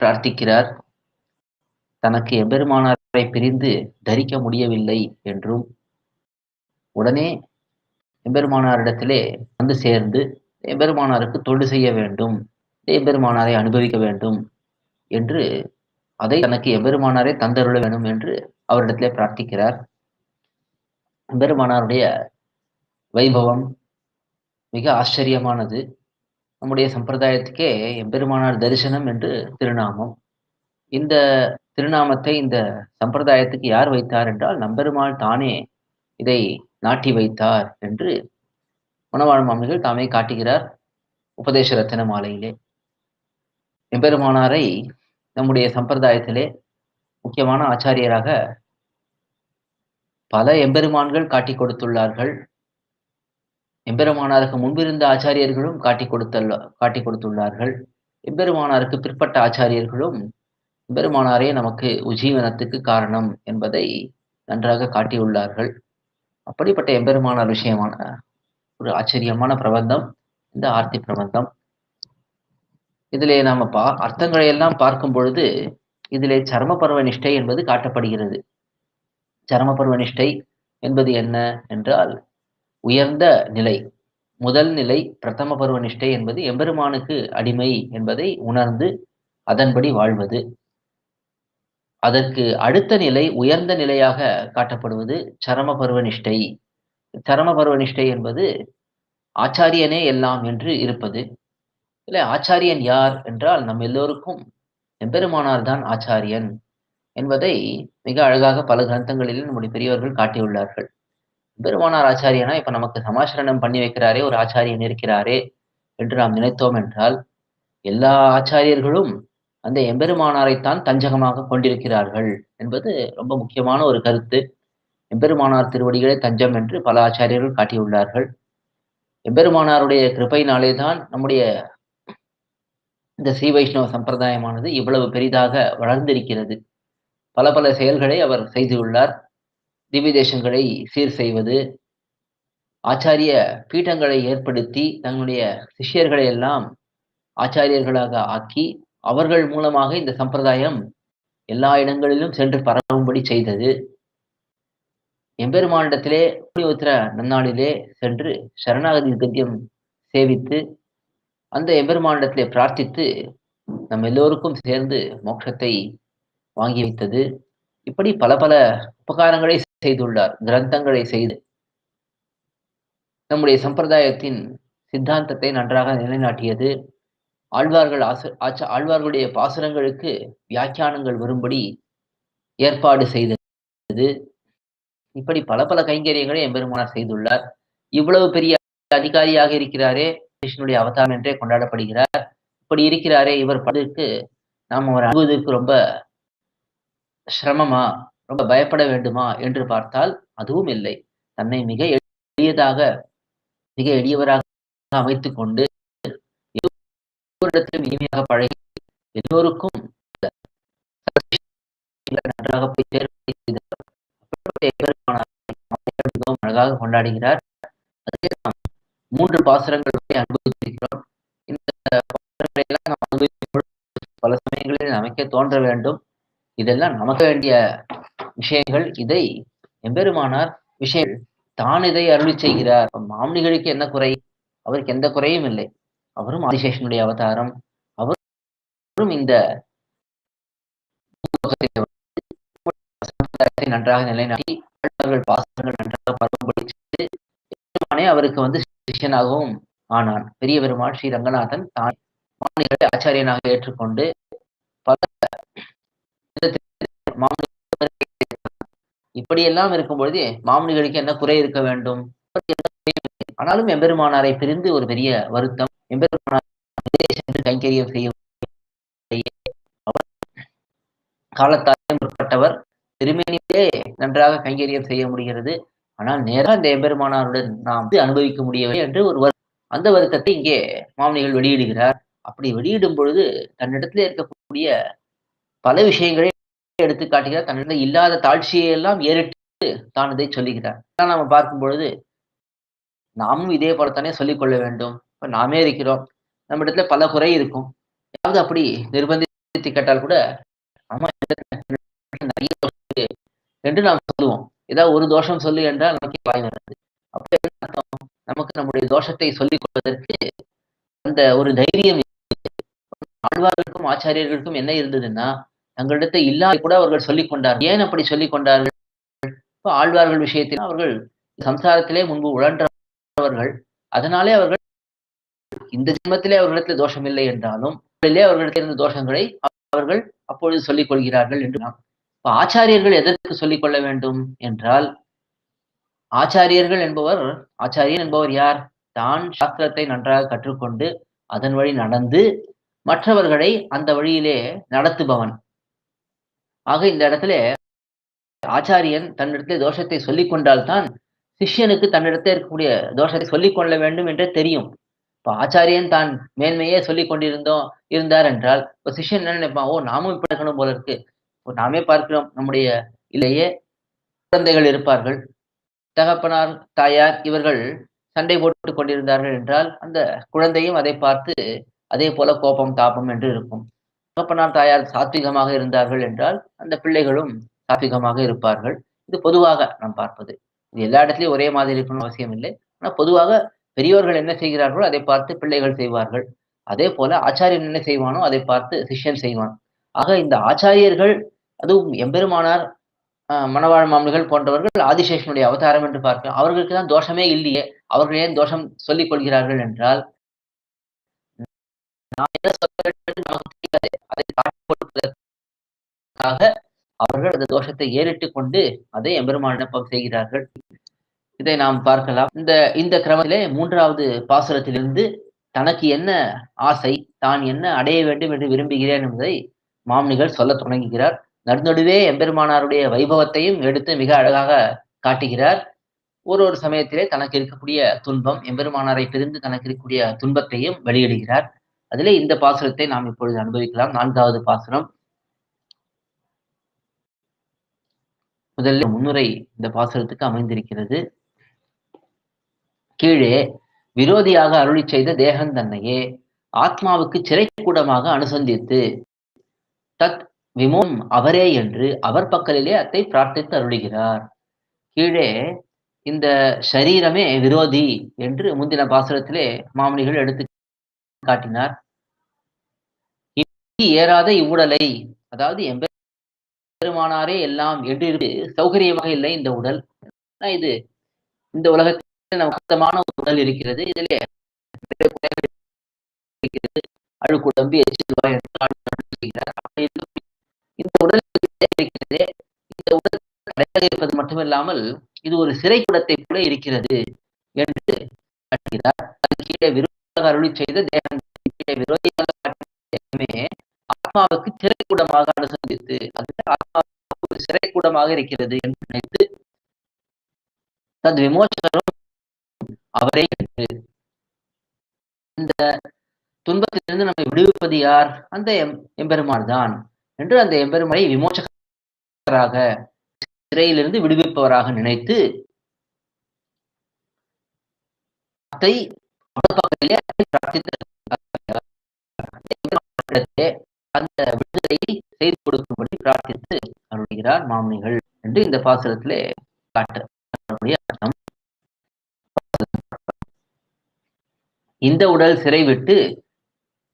பிரார்த்திக்கிறார். தனக்கு எம்பெருமானாரை பிரிந்து தரிக்க முடியவில்லை என்றும் உடனே எம்பெருமானாரிடத்திலே வந்து சேர்ந்து எம்பெருமானாருக்கு தொண்டு செய்ய வேண்டும் எம்பெருமானாரை அனுபவிக்க வேண்டும் என்று அதை தனக்கு எம்பெருமானாரே தந்தருள வேண்டும் என்று அவரிடத்திலே பிரார்த்திக்கிறார். எம்பெருமானாருடைய வைபவம் மிக ஆச்சரியமானது. நம்முடைய சம்பிரதாயத்துக்கே எம்பெருமானார் தரிசனம் என்று திருநாமம். இந்த திருநாமத்தை இந்த சம்பிரதாயத்துக்கு யார் வைத்தார் என்றால் நம்பெருமாள் தானே இதை நாட்டி வைத்தார் என்று மணவாழ் மாமிகள் தாமே காட்டுகிறார் உபதேச ரத்தின மாலையிலே. எம்பெருமானாரை நம்முடைய சம்பிரதாயத்திலே முக்கியமான ஆச்சாரியராக பல எம்பெருமான்கள் காட்டி கொடுத்துள்ளார்கள். எம்பெருமானாருக்கு முன்பிருந்த ஆச்சாரியர்களும் காட்டி கொடுத்தல்ல காட்டி கொடுத்துள்ளார்கள். எம்பெருமானாருக்கு பிற்பட்ட ஆச்சாரியர்களும் எம்பெருமானாரே நமக்கு உஜீவனத்துக்கு காரணம் என்பதை நன்றாக காட்டியுள்ளார்கள். அப்படிப்பட்ட எம்பெருமானார் விஷயமான ஒரு ஆச்சரியமான பிரபந்தம் இந்த ஆர்த்தி பிரபந்தம். இதிலே நாம பா அர்த்தங்களை எல்லாம் பார்க்கும் பொழுது இதிலே சர்ம பருவ நிஷ்டை என்பது காட்டப்படுகிறது. சர்ம பருவ நிஷ்டை என்பது என்ன என்றால் உயர்ந்த நிலை முதல் நிலை பிரதம பருவ நிஷ்டை என்பது எம்பெருமானுக்கு அடிமை என்பதை உணர்ந்து அதன்படி வாழ்வது. அதற்கு அடுத்த நிலை உயர்ந்த நிலையாக காட்டப்படுவது சரம பருவ நிஷ்டை. சரம பருவ நிஷ்டை என்பது ஆச்சாரியனே எல்லாம் என்று இருப்பது. இல்லை ஆச்சாரியன் யார் என்றால் நம் எல்லோருக்கும் எம்பெருமானார் தான் ஆச்சாரியன் என்பதை மிக அழகாக பல கிரந்தங்களிலும் நம்முடைய பெரியவர்கள் காட்டியுள்ளார்கள். பெருமானார் ஆச்சாரியனா இப்ப நமக்கு சமாசரணம் பண்ணி வைக்கிறாரே ஒரு ஆச்சாரியன் இருக்கிறாரே என்று நாம் நினைத்தோம் என்றால் எல்லா ஆச்சாரியர்களும் அந்த எம்பெருமானாரைத்தான் தஞ்சகமாக கொண்டிருக்கிறார்கள் என்பது ரொம்ப முக்கியமான ஒரு கருத்து. எம்பெருமானார் திருவடிகளே தஞ்சம் என்று பல ஆச்சாரியர்கள் காட்டியுள்ளார்கள். எம்பெருமானாருடைய கிருப்பையினாலே தான் நம்முடைய இந்த ஸ்ரீ வைஷ்ணவ சம்பிரதாயமானது இவ்வளவு பெரிதாக வளர்ந்திருக்கிறது. பல பல செயல்களை அவர் செய்துள்ளார். திவ்ய தேசங்களை சீர் செய்வது ஆச்சாரிய பீட்டங்களை ஏற்படுத்தி தங்களுடைய சிஷ்யர்களை எல்லாம் ஆச்சாரியர்களாக ஆக்கி அவர்கள் மூலமாக இந்த சம்பிரதாயம் எல்லா இடங்களிலும் சென்று பரவும்படி செய்தது. எம்பெருமானிடத்திலே உத்திர நன்னாளிலே சென்று சரணாகதி கத்தியம் சேவித்து அந்த எம்பெருமானிடத்திலே பிரார்த்தித்து நம் எல்லோருக்கும் சேர்ந்து மோட்சத்தை வாங்கி வைத்தது. இப்படி பல பல உபகாரங்களை செய்துள்ளார். கிரந்தங்களை செய்து நம்முடைய சம்பிரதாயத்தின் சித்தாந்தத்தை நன்றாக நிலைநாட்டியது. ஆழ்வார்கள் ஆச ஆச்ச ஆழ்வார்களுடைய பாசுரங்களுக்கு வியாக்கியானங்கள் வரும்படி ஏற்பாடு செய்தது. இப்படி பல பல கைங்கரியங்களை எம்பெருமானார் செய்துள்ளார். இவ்வளவு பெரிய அதிகாரியாக இருக்கிறாரே கிருஷ்ணனுடைய அவதாரம் என்றே கொண்டாடப்படுகிறார். இப்படி இருக்கிறாரே இவர் பதற்கு நாம் அவர் அனுபவதற்கு ரொம்ப சிரமமா ரொம்ப பயப்பட வேண்டுமா என்று பார்த்தால் அதுவும் இல்லை. தன்னை மிக எளியதாக மிக எளியவராக அமைத்துக் கொண்டு எல்லோரிடத்திலும் இனிமையாக பழகி எல்லோருக்கும் நன்றாக போய் மிகவும் அழகாக கொண்டாடுகிறார். அதே நாம் மூன்று பாசுரங்கள் வரை அனுபவித்திருக்கிறோம் இந்த எல்லாம் நாம் அனுபவிக்கும் பல சமயங்களில் நமக்கே தோன்ற வேண்டும். இதெல்லாம் நமக்கு வேண்டிய விஷயங்கள் இதை எம்பெருமானார் விஷயம் தான் இதை அருளி செய்கிறார். மாமனிகளுக்கு என்ன குறை? அவருக்கு எந்த குறையும் இல்லை. அவரும் ஆதிசேஷனுடைய அவதாரம். அவரும் இந்த நன்றாக நிலைநாட்டி பாசங்கள் நன்றாக பரவும்படி செய்து அவருக்கு வந்து சிஷ்யனாகவும் ஆனான். பெரிய பெருமாள் ஸ்ரீ ரங்கநாதன் தான் மாமனிகளை ஆச்சாரியனாக ஏற்றுக்கொண்டு பல இப்படியெல்லாம் இருக்கும் பொழுது மாமனிகளுக்கு என்ன குறை இருக்க வேண்டும்? ஆனாலும் எம்பெருமானாரை பிரிந்து ஒரு பெரிய வருத்தம். எம்பெருமானார் கைங்கரியம் செய்ய காலத்தாலே முற்பட்டவர். திருமேனியே நன்றாக கைங்கரியம் செய்ய முடிகிறது. ஆனால் நேராக இந்த எம்பெருமானாருடன் நாம் அனுபவிக்க முடியவில்லை என்று ஒரு அந்த வருத்தத்தை இங்கே மாமனிகள் வெளியிடுகிறார். அப்படி வெளியிடும் பொழுது தன்னிடத்திலே இருக்கக்கூடிய பல விஷயங்களை எடுத்து காட்டுகிறார் தன்னிடம் இல்லாத தாழ்ச்சியை எல்லாம் ஏறிட்டு தான் இதை சொல்லுகிறார். நம்ம பார்க்கும் பொழுது நாமும் இதே போலத்தானே சொல்லிக் கொள்ள வேண்டும். இப்ப நாமே இருக்கிறோம். நம்ம இடத்துல பல குறை இருக்கும். ஏதாவது அப்படி நிர்பந்தித்து கேட்டால் கூட ஆமா நிறைய என்று நாம் சொல்லுவோம். ஏதாவது ஒரு தோஷம் சொல்லு என்றால் நமக்கு வாய் வராது. அப்படி என்ன அர்த்தம்? நமக்கு நம்முடைய தோஷத்தை சொல்லிக் கொள்வதற்கு அந்த ஒரு தைரியம் ஆழ்வார்களுக்கும் ஆச்சாரியர்களுக்கும் என்ன இருந்ததுன்னா தங்களிடத்தை இல்லாத கூட அவர்கள் சொல்லிக் கொண்டார்கள் ஏன் அப்படி சொல்லிக் கொண்டார்கள் இப்போ ஆழ்வார்கள் விஷயத்தில் அவர்கள் சம்சாரத்திலே முன்பு உழன்றவர்கள். அதனாலே அவர்கள் இந்த ஜென்மத்திலே அவர்களிடத்தில் தோஷம் இல்லை என்றாலும் அவர்களிடத்தில் இருந்த தோஷங்களை அவர்கள் அப்பொழுது சொல்லிக் கொள்கிறார்கள் என்று நாம் இப்ப ஆச்சாரியர்கள் எதற்கு சொல்லிக் கொள்ள வேண்டும் என்றால் ஆச்சாரியர்கள் என்பவர் ஆச்சாரியன் என்பவர் யார்? தான் சாஸ்திரத்தை நன்றாக கற்றுக்கொண்டு அதன் வழி நடந்து மற்றவர்களை அந்த வழியிலே நடத்துபவன். ஆக இந்த இடத்துல ஆச்சாரியன் தன்னிடத்திலே தோஷத்தை சொல்லிக் கொண்டால்தான் சிஷ்யனுக்கு தன்னிடத்தில் இருக்கக்கூடிய தோஷத்தை சொல்லிக் கொள்ள வேண்டும் என்றே தெரியும். இப்ப ஆச்சாரியன் தான் மேன்மையே சொல்லிக் கொண்டிருந்தோம் இருந்தார் என்றால் இப்போ சிஷ்யன் என்ன நினைப்பான்? ஓ நாமும் இப்படி இருக்கணும் போல இருக்கு. இப்போ நாமே பார்க்கிறோம் நம்முடைய இல்லையே குழந்தைகள் இருப்பார்கள். தகப்பனார் தாயார் இவர்கள் சண்டை போட்டுக் கொண்டிருந்தார்கள் என்றால் அந்த குழந்தையும் அதை பார்த்து அதே போல கோபம் தாபம் என்று இருக்கும். தகப்பனார் தாயார் சாத்விகமாக இருந்தார்கள் என்றால் அந்த பிள்ளைகளும் சாத்விகமாக இருப்பார்கள். இது பொதுவாக நாம் பார்ப்பது. இது எல்லா இடத்துலயும் ஒரே மாதிரி இருக்கணும் அவசியம் இல்லை. ஆனால் பொதுவாக பெரியோர்கள் என்ன செய்கிறார்களோ அதை பார்த்து பிள்ளைகள் செய்வார்கள். அதே போல ஆச்சாரியன் என்ன செய்வானோ அதை பார்த்து சிஷ்யன் செய்வான். ஆக இந்த ஆச்சாரியர்கள் அதுவும் எம்பெருமானார் மணவாழ் மாமனிகள் போன்றவர்கள் ஆதிசேஷனுடைய அவதாரம் என்று பார்க்கிறோம் அவர்களுக்கு தான் தோஷமே இல்லையே. அவர்கள் ஏன் தோஷம் சொல்லிக் கொள்கிறார்கள் என்றால் கொடுப்பதற்காக அவர்கள் அந்த தோஷத்தை ஏறிட்டு கொண்டு அதை எம்பெருமானிடம் செய்கிறார்கள். இதை நாம் பார்க்கலாம். இந்த இந்த கிரமத்திலே மூன்றாவது பாசுரத்திலிருந்து தனக்கு என்ன ஆசை தான் என்ன அடைய வேண்டும் என்று விரும்புகிறேன் என்பதை மாமனிகள் சொல்ல தொடங்குகிறார். நடுநடுவே எம்பெருமானாருடைய வைபவத்தையும் எடுத்து மிக அழகாக காட்டுகிறார். ஒரு ஒரு சமயத்திலே தனக்கு இருக்கக்கூடிய துன்பம் எம்பெருமானாரை பிரிந்து தனக்கு இருக்கக்கூடிய துன்பத்தையும் வெளியிடுகிறார். அதிலே இந்த பாசுரத்தை நாம் இப்பொழுது அனுபவிக்கலாம். நான்காவது பாசுரம். முதல்ல முன்னுரை இந்த பாசுரத்துக்கு அமைந்திருக்கிறது. கீழே விரோதியாக அருளி செய்த தேகன் தன்னையே ஆத்மாவுக்கு சிறைக்கூடமாக அனுசந்தித்து தத் விமோம் அவரே என்று அவர் பக்கலிலே அத்தை பிரார்த்தித்து அருளுகிறார். கீழே இந்த சரீரமே விரோதி என்று முந்தின பாசுரத்திலே மாமனிகள் எடுத்து காட்டினார். ஏறாத இவ்வுடலை அதாவது பெருமானாரே எல்லாம் என்று சௌகரியமாக இல்லை இந்த உடல். இது இந்த உலகத்தில் நமக்கு உடல் இருக்கிறது. இதிலே இருக்கிறது. அழுக்குடம்பு எச்சில் இந்த உடல் இருக்கிறது. இந்த உடல் இருப்பது மட்டுமில்லாமல் இது ஒரு சிறைக்குடத்தை கூட இருக்கிறது என்று கீழே விரோத அருளி செய்த தேவன் விரோதியாக ஆத்மாவுக்கு சிறைக்கூடமாக அனுசந்தித்து அது ஆத்மாவுக்கு ஒரு சிறைக்கூடமாக இருக்கிறது என்று நினைத்து தத் விமோசனம் அவரே என்று இந்த துன்பத்திலிருந்து நம்மை விடுவிப்பது யார்? அந்த எம் எம்பெருமான் தான் என்று அந்த எம்பெருமானை விமோசகராக சிறையிலிருந்து விடுவிப்பவராக நினைத்து அந்த விடுதலையை செய்து கொடுக்கும்படி பிரார்த்தித்து அருள்கிறார் மாமனிகள் என்று இந்த பாசுரத்திலே காட்ட அர்த்தம். இந்த உடல் சிறை விட்டு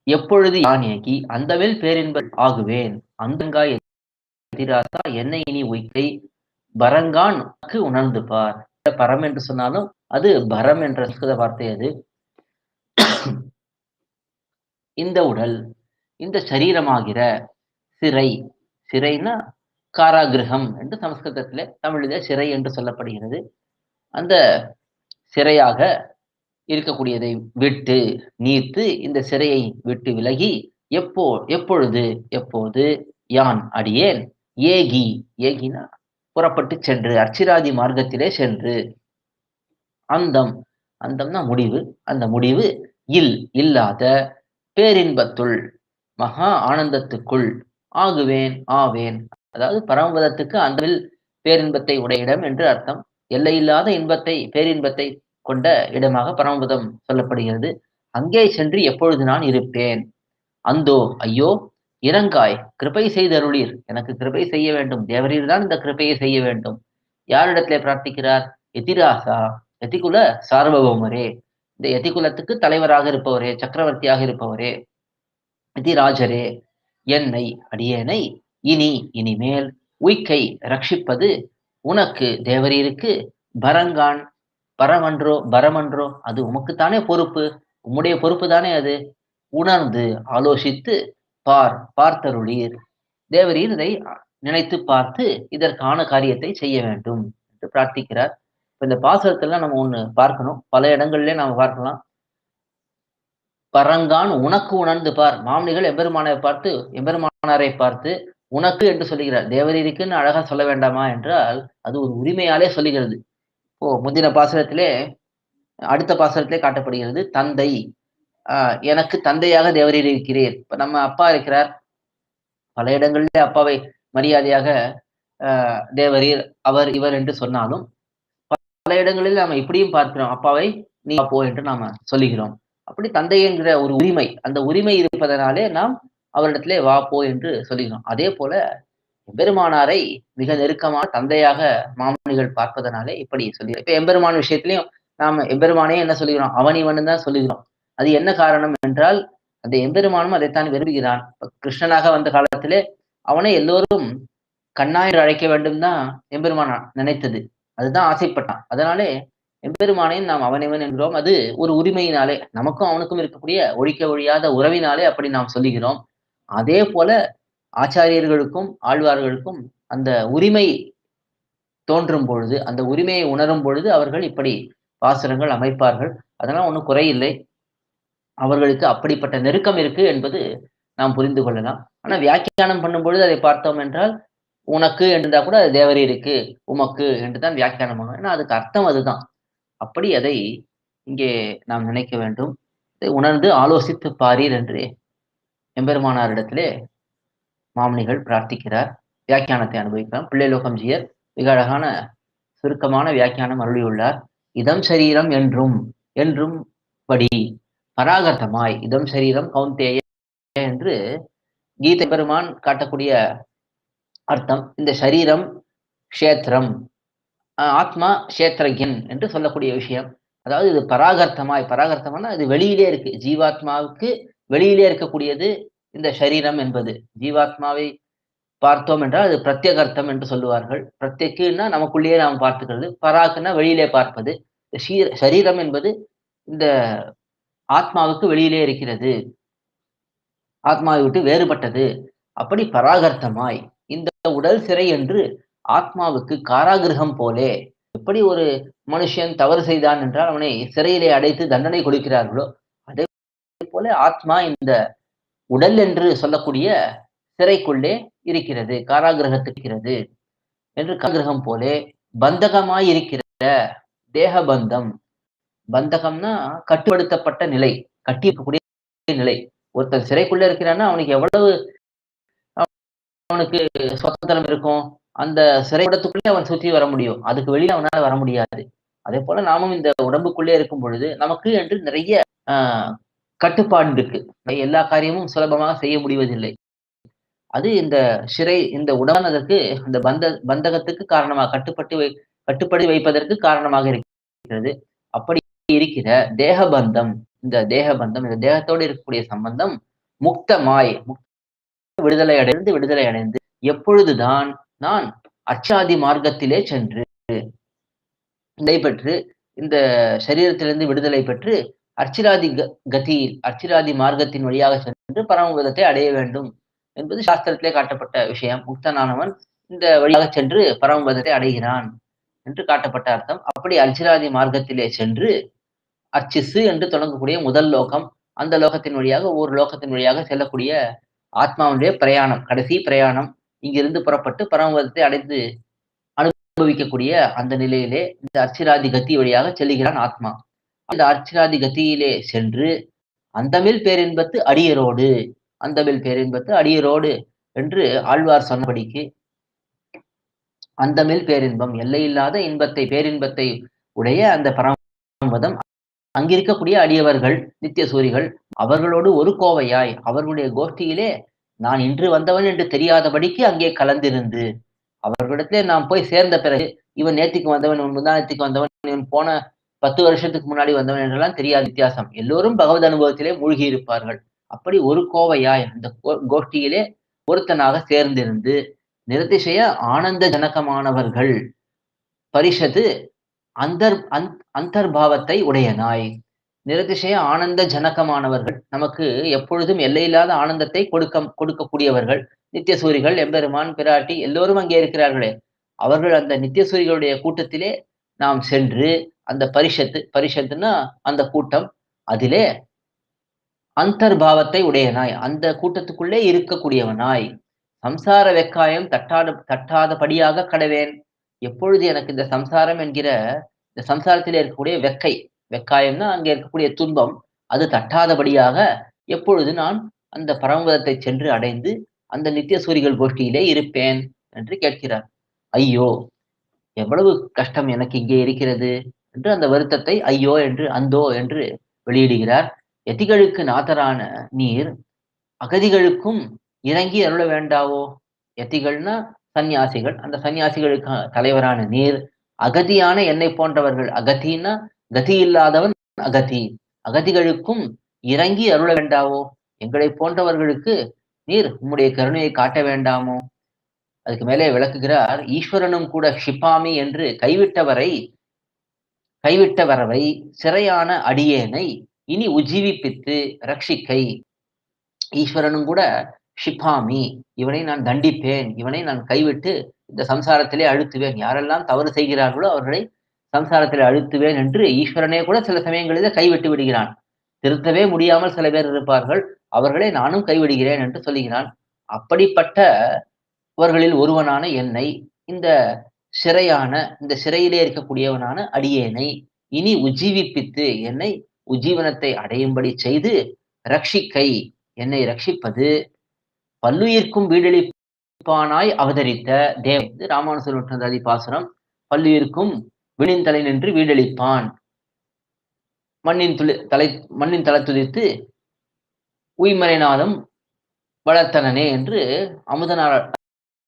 எப்பொழுது யானியகி அந்தவில் பேரின்பல் ஆகுவேன். அந்தங்காய் எதிராசா என்னை இனி உய்க்கை பரங்கான் உணர்ந்து பார். பரம் என்று சொன்னாலும் அது பரம் என்ற சம்ஸ்கிருத வார்த்தை அது. இந்த உடல் இந்த சரீரமாகிற சிறை. சிறைனா காராகிரகம் என்று சமஸ்கிருதத்திலே தமிழிலே சிறை என்று சொல்லப்படுகிறது. அந்த சிறையாக இருக்கக்கூடியதை விட்டு நீத்து இந்த சிறையை விட்டு விலகி எப்போ எப்பொழுது எப்போது? யான் அடியேன்? ஏகி. ஏகினா புறப்பட்டு சென்று அர்ச்சிராதி மார்க்கத்திலே சென்று. அந்தம். அந்தம்னா முடிவு. அந்த முடிவு இல் இல்லாத பேரின்பத்துள் மகா ஆனந்தத்துக்குள் ஆகுவேன் ஆவேன். அதாவது பரமபதத்துக்கு அந்த பேரின்பத்தை உடைய இடம் என்று அர்த்தம். எல்லையில்லாத இன்பத்தை பேரின்பத்தை கொண்ட இடமாக பரமபதம் சொல்லப்படுகிறது. அங்கே சென்று எப்பொழுது நான் இருப்பேன்? அந்தோ ஐயோ இறங்காய் கிருபை செய்தருளீர். எனக்கு கிருபை செய்ய வேண்டும். தேவரீர் தான் இந்த கிருபையை செய்ய வேண்டும். யாரிடத்திலே பிரார்த்திக்கிறார்? எதிராசா எதிகுல சார்வபௌமரே இந்த எதிகுலத்துக்கு தலைவராக இருப்பவரே சக்கரவர்த்தியாக இருப்பவரே எதிராஜரே. என்னை அடியேனை இனி இனிமேல் உய்க்கை ரட்சிப்பது உனக்கு தேவரீருக்கு பரங்கான் பரமன்றோ பரமன்றோ அது உமக்குத்தானே பொறுப்பு உம்முடைய பொறுப்பு தானே அது? உணர்ந்து ஆலோசித்து பார் பார்த்தருளீர். தேவரீர் இதை நினைத்து பார்த்து இதற்கான காரியத்தை செய்ய வேண்டும் என்று பிரார்த்திக்கிறார். இப்ப இந்த பாசுரத்துல நம்ம ஒண்ணு பார்க்கணும். பல இடங்கள்ல நாம பார்க்கலாம். பரங்கான் உனக்கு உணர்ந்து பார். மாமனிகள் எம்பெருமானை பார்த்து எம்பெருமானாரை பார்த்து உனக்கு என்று சொல்லுகிறார். தேவரீருக்குன்னு அழகா சொல்ல வேண்டாமா? என்றால் அது ஒரு உரிமையாலே சொல்லுகிறது. இப்போ முந்தின பாசுரத்திலே அடுத்த பாசுரத்திலே காட்டப்படுகிறது தந்தை. ஆஹ் எனக்கு தந்தையாக தேவரீர் இருக்கிறீர். இப்ப நம்ம அப்பா இருக்கிறார். பல இடங்களிலே அப்பாவை மரியாதையாக தேவரீர் அவர் இவர் என்று சொன்னாலும் பல இடங்களில் நாம் இப்படியும் பார்க்கிறோம். அப்பாவை நீ போ என்று நாம சொல்லுகிறோம். அப்படி தந்தை என்கிற ஒரு உரிமை அந்த உரிமை இருப்பதனாலே நாம் அவரிடத்திலே வா போ என்று சொல்லுகிறோம் அதே போல எம்பெருமானாரை மிக நெருக்கமான தந்தையாக மாமனிகள் பார்ப்பதனாலே இப்படி சொல்லி இப்ப எம்பெருமான் விஷயத்திலையும் நாம எம்பெருமானே என்ன சொல்லுகிறோம்? அவன் இவன் தான் சொல்லுகிறோம். அது என்ன காரணம் என்றால் அந்த எம்பெருமானும் அதைத்தான் விரும்புகிறான். கிருஷ்ணனாக வந்த காலத்திலே அவனை எல்லோரும் கண்ணா என்று அழைக்க வேண்டும் தான் எம்பெருமான் நினைத்தது. அதுதான் ஆசைப்பட்டான். அதனாலே எம்பெருமானையும் நாம் அவனவன் என்கிறோம். அது ஒரு உரிமையினாலே நமக்கும் அவனுக்கும் இருக்கக்கூடிய ஒழிக்க ஒழியாத உறவினாலே அப்படி நாம் சொல்லுகிறோம். அதே போல ஆச்சாரியர்களுக்கும் ஆழ்வார்களுக்கும் அந்த உரிமை தோன்றும் பொழுது அந்த உரிமையை உணரும் பொழுது அவர்கள் இப்படி பாசுரங்கள் அமைப்பார்கள். அதெல்லாம் ஒன்றும் குறையில்லை. அவர்களுக்கு அப்படிப்பட்ட நெருக்கம் இருக்கு என்பது நாம் புரிந்து கொள்ளலாம். ஆனா வியாக்கியானம் பண்ணும் பொழுது அதை பார்த்தோம் என்றால் உனக்கு என்றுதான் கூட அது தேவரி இருக்கு உமக்கு என்றுதான் வியாக்கியானம் பண்ணுவோம் ஏன்னா அதுக்கு அர்த்தம் அதுதான். அப்படி அதை இங்கே நாம் நினைக்க வேண்டும். உணர்ந்து ஆலோசித்து பாரீர் என்று எம்பெருமானாரிடத்திலே மாமனிகள் பிரார்த்திக்கிறார். வியாக்கியானத்தை அனுபவிக்கிறார் பிள்ளைலோகம்ஜியர் மிக அழகான சுருக்கமான வியாக்கியானம் அருளியுள்ளார். இதம் சரீரம் என்றும் என்றும் படி பராகர்த்தமாய் இதம் சரீரம் கவுந்தேய என்று கீதை பெருமான் காட்டக்கூடிய அர்த்தம். இந்த சரீரம் க்ஷேத்திரம் ஆத்மா கஷேத்திரஜன் என்று சொல்லக்கூடிய விஷயம். அதாவது இது பராகர்த்தமாய் பராகர்த்தம்னா இது வெளியிலே இருக்கு. ஜீவாத்மாவுக்கு வெளியிலே இருக்கக்கூடியது இந்த சரீரம் என்பது. ஜீவாத்மாவை பார்த்தோம் என்றால் அது பிரத்யகர்த்தம் என்று சொல்லுவார்கள். பிரத்யக்குன்னா நமக்குள்ளேயே நாம் பார்த்துக்கிறது. பராக்குன்னா வெளியிலே பார்ப்பது. சரீரம் என்பது இந்த ஆத்மாவுக்கு வெளியிலே இருக்கிறது. ஆத்மாவை விட்டு வேறுபட்டது. அப்படி பராகர்த்தமாய். இந்த உடல் சிறை என்று ஆத்மாவுக்கு காராகிரகம் போலே எப்படி ஒரு மனுஷன் தவறு செய்தான் என்றால் அவனை சிறையிலே அடைத்து தண்டனை கொடுக்கிறார்களோ அதே போல ஆத்மா இந்த உடல் என்று சொல்லக்கூடிய சிறைக்குள்ளே இருக்கிறது காராகிரகத்துக்கிறது என்று காராகிரகம் போலே பந்தகமாய் இருக்கிற தேக பந்தம் பந்தகம்னா கட்டுப்படுத்தப்பட்ட நிலை கட்டி இருக்கக்கூடிய நிலை. ஒருத்தன் சிறைக்குள்ள இருக்கிறான்னா அவனுக்கு எவ்வளவு அவனுக்கு சுதந்திரம் இருக்கும்? அந்த சிறைப்படத்துக்குள்ளே அவன் சுற்றி வர முடியும். அதுக்கு வெளியே அவனால வர முடியாது. அதே போல நாமும் இந்த உடம்புக்குள்ளே இருக்கும் பொழுது நமக்கு என்று நிறைய ஆஹ் கட்டுப்பாடு இருக்கு. எல்லா காரியமும் சுலபமாக செய்ய முடிவதில்லை. அது இந்த சிறை இந்த உடனதற்கு இந்த பந்த பந்தகத்துக்கு காரணமாக கட்டுப்பட்டு வை கட்டுப்படி வைப்பதற்கு காரணமாக இருக்கிறது. அப்படி இருக்கிற தேகபந்தம் இந்த தேகபந்தம் இந்த தேகத்தோடு இருக்கக்கூடிய சம்பந்தம் முக்தமாய் விடுதலை அடைந்து விடுதலை அடைந்து எப்பொழுதுதான் நான் அச்சாதி மார்க்கத்திலே சென்று நடைபெற்று இந்த சரீரத்திலிருந்து விடுதலை பெற்று அர்ச்சிராதி கதியில் அர்ச்சிராதி மார்க்கத்தின் வழியாக சென்று பரமபதத்தை அடைய வேண்டும் என்பது சாஸ்திரத்திலே காட்டப்பட்ட விஷயம். முக்தனானவன் இந்த வழியாக சென்று பரமபதத்தை அடைகிறான் என்று காட்டப்பட்ட அர்த்தம். அப்படி அர்ச்சிராதி மார்க்கத்திலே சென்று அர்ச்சிசு என்று தொடங்கக்கூடிய முதல் லோகம் அந்த லோகத்தின் வழியாக ஒவ்வொரு லோகத்தின் வழியாக செல்லக்கூடிய ஆத்மாவுடைய பிரயாணம் கடைசி பிரயாணம். இங்கிருந்து புறப்பட்டு பரமபதத்தை அடைந்து அனுபவிக்கக்கூடிய அந்த நிலையிலே இந்த அர்ச்சிராதி கத்தி வழியாக செல்லுகிறான் ஆத்மா. அந்த அர்ச்சிராதி கத்தியிலே சென்று அந்தமில் பேரின்பத்து அடியரோடு அந்தமில் பேரின்பத்து அடியரோடு என்று ஆழ்வார் சொன்னபடிக்கு அந்தமில் பேரின்பம் எல்லையில்லாத இன்பத்தை பேரின்பத்தை உடைய அந்த பரமபதம் அங்கிருக்கக்கூடிய அடியவர்கள் நித்திய சூரிகள் அவர்களோடு ஒரு கோவையாய் அவர்களுடைய கோஷ்டியிலே நான் இன்று வந்தவன் என்று தெரியாதபடிக்கு அங்கே கலந்திருந்து அவர்களிடத்திலே நாம் போய் சேர்ந்த பிறகு இவன் நேத்திக்கு வந்தவன் இவன் முந்தானத்துக்கு வந்தவன் இவன் போன பத்து வருஷத்துக்கு முன்னாடி வந்தவன் என்றெல்லாம் தெரியாத வித்தியாசம். எல்லோரும் பகவத் அனுபவத்திலே மூழ்கி இருப்பார்கள் அப்படி ஒரு கோவையாய் அந்த கோஷ்டியிலே ஒருத்தனாக சேர்ந்திருந்து நிரதிசய ஆனந்த ஜனகமானவர்கள் பரிஷத்து அந்தர் அந்தர்பாவத்தை உடையனாய். நிரதிசய ஆனந்த ஜனகமானவர்கள். நமக்கு எப்பொழுதும் எல்லையில்லாத ஆனந்தத்தை கொடுக்க கொடுக்கக்கூடியவர்கள். நித்தியசூரிகள் எம்பெருமான் பிராட்டி எல்லோரும் அங்கே இருக்கிறார்களே. அவர்கள் அந்த நித்தியசூரிகளுடைய கூட்டத்திலே நாம் சென்று அந்த பரிஷத்து பரிஷத்துனா அந்த கூட்டம் அதிலே அந்தர்பாவத்தை உடையனாய் அந்த கூட்டத்துக்குள்ளே இருக்கக்கூடியவனாய். சம்சார வெக்காயம் தட்டாத தட்டாதபடியாக கடவேன். எப்பொழுது எனக்கு இந்த சம்சாரம் என்கிற இந்த சம்சாரத்திலே இருக்கக்கூடிய வெக்கை வெக்காயம்னா அங்கே இருக்கக்கூடிய துன்பம் அது தட்டாதபடியாக எப்பொழுது நான் அந்த பரமபதத்தை சென்று அடைந்து அந்த நித்திய சூரிகள் கோஷ்டியிலே இருப்பேன் என்று கேட்கிறார். ஐயோ எவ்வளவு கஷ்டம் எனக்கு இங்கே இருக்கிறது என்று அந்த வருத்தத்தை ஐயோ என்று அந்தோ என்று வெளியிடுகிறார். எதிகளுக்கு நாதரான நீர் அகதிகளுக்கும் இறங்கி அருள வேண்டாவோ? எத்திகள்னா சன்னியாசிகள் அந்த சன்னியாசிகளுக்கு தலைவரான நீர் அகதியான என்னை போன்றவர்கள். அகதினா கதி இல்லாதவன் அகதி. அகதிகளுக்கும் இறங்கி அருள வேண்டாவோ? எங்களை போன்றவர்களுக்கு நீர் உம்முடைய கருணையை காட்ட வேண்டாமோ? அதுக்கு மேலே விளக்குகிறார் ஈஸ்வரனும் கூட ஷிபாமி என்று கைவிட்டவரை கைவிட்டவரவை சிறையான அடியேனை இனி உஜீவிப்பித்து ரட்சிக்கை. ஈஸ்வரனும் கூட ஷிபாமி இவனை நான் தண்டிப்பேன் இவனை நான் கைவிட்டு இந்த சம்சாரத்திலே அழுத்துவேன். யாரெல்லாம் தவறு செய்கிறார்களோ அவர்களை சம்சாரத்தில் அழுத்துவேன் என்று ஈஸ்வரனே கூட சில சமயங்களிலே கைவிட்டு விடுகிறான். திருத்தவே முடியாமல் சில பேர் இருப்பார்கள். அவர்களை நானும் கைவிடுகிறேன் என்று சொல்லுகிறான். அப்படிப்பட்டவர்களில் ஒருவனான என்னை இந்த சிறையான இந்த சிறையிலே இருக்கக்கூடியவனான அடியேனை இனி உஜீவிப்பித்து என்னை உஜீவனத்தை அடையும்படி செய்து ரட்சிக்கை. என்னை ரட்சிப்பது பல்லுயிர்க்கும் வீடளிப்பானாய் அவதரித்த தேவ ராமானுசர் பாசுரம். பல்லுயிர்க்கும் வினின் தலை நின்று வீடளிப்பான். மண்ணின் துளி தலை மண்ணின் தலை துதித்து உய்மறைனாலும் வளர்த்தனனே என்று அமுதனார்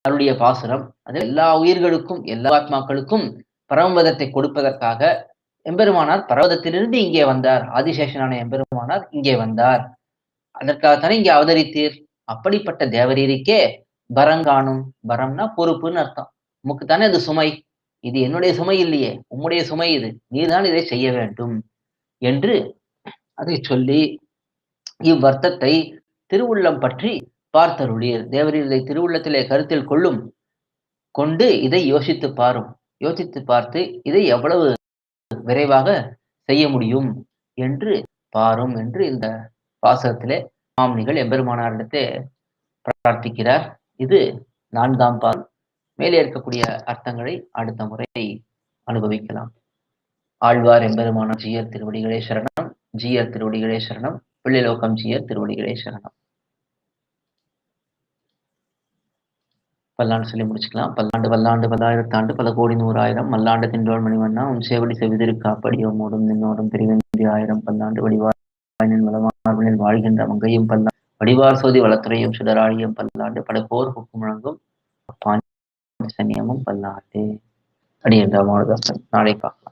அவருடைய பாசுரம். அது எல்லா உயிர்களுக்கும் எல்லா ஆத்மாக்களுக்கும் பரமபதத்தை கொடுப்பதற்காக எம்பெருமானார் பர்வதத்திலிருந்து இங்கே வந்தார். ஆதிசேஷனான எம்பெருமானார் இங்கே வந்தார். அதற்காகத்தானே இங்கே அவதரித்தீர். அப்படிப்பட்ட தேவரிருக்கே பரம் காணும் பரம்னா பொறுப்புன்னு அர்த்தம். நமக்கு தானே அது சுமை. இது என்னுடைய சுமை இல்லையே உம்முடைய சுமை இது நீதான் இதை செய்ய வேண்டும் என்று அதை சொல்லி இவ்வர்த்தத்தை திருவுள்ளம் பற்றி பார்த்தருளீர். தேவரீர் இதை திருவுள்ளத்திலே கருத்தில் கொள்ளும் கொண்டு இதை யோசித்து பாரும். யோசித்து பார்த்து இதை எவ்வளவு விரைவாக செய்ய முடியும் என்று பாரும் என்று இந்த பாசகத்திலே மாமனிகள் எம்பெருமானாரிடத்தே பிரார்த்திக்கிறார். இது நான்காம் பால் மேலே இருக்கக்கூடிய அர்த்தங்களை அடுத்த முறை அனுபவிக்கலாம். ஆழ்வார் எம்பெருமான ஜீயர் திருவடிகளே சரணம். ஜீயர் திருவடிகளே சரணம். பிள்ளைலோகம் ஜீயர் திருவடிகளே சரணம். பல்லாண்டு சொல்லி முடிச்சுக்கலாம். பல்லாண்டு பல்லாண்டு பல்லாயிரத்தாண்டு பல கோடி நூறாயிரம். மல்லாண்டு தின்றோள் மணிவண்ணா உன் சேவடி செவிதிருக்காப்படியோ மூடும் நின்னோடும் திருவேந்தி ஆயிரம். பல்லாண்டு வடிவாயின் வளமார்பனில் வாழ்கின்ற மங்கையும் பல்லா வடிவார் சோதி வளத்துறையும் சுடராழியும் பல்லாண்டு பல போர் புக்கு முழங்கும் சன்னியமும் பல்லாண்டு அடியன் ராமானுதாசன் நாளை பார்க்கலாம்.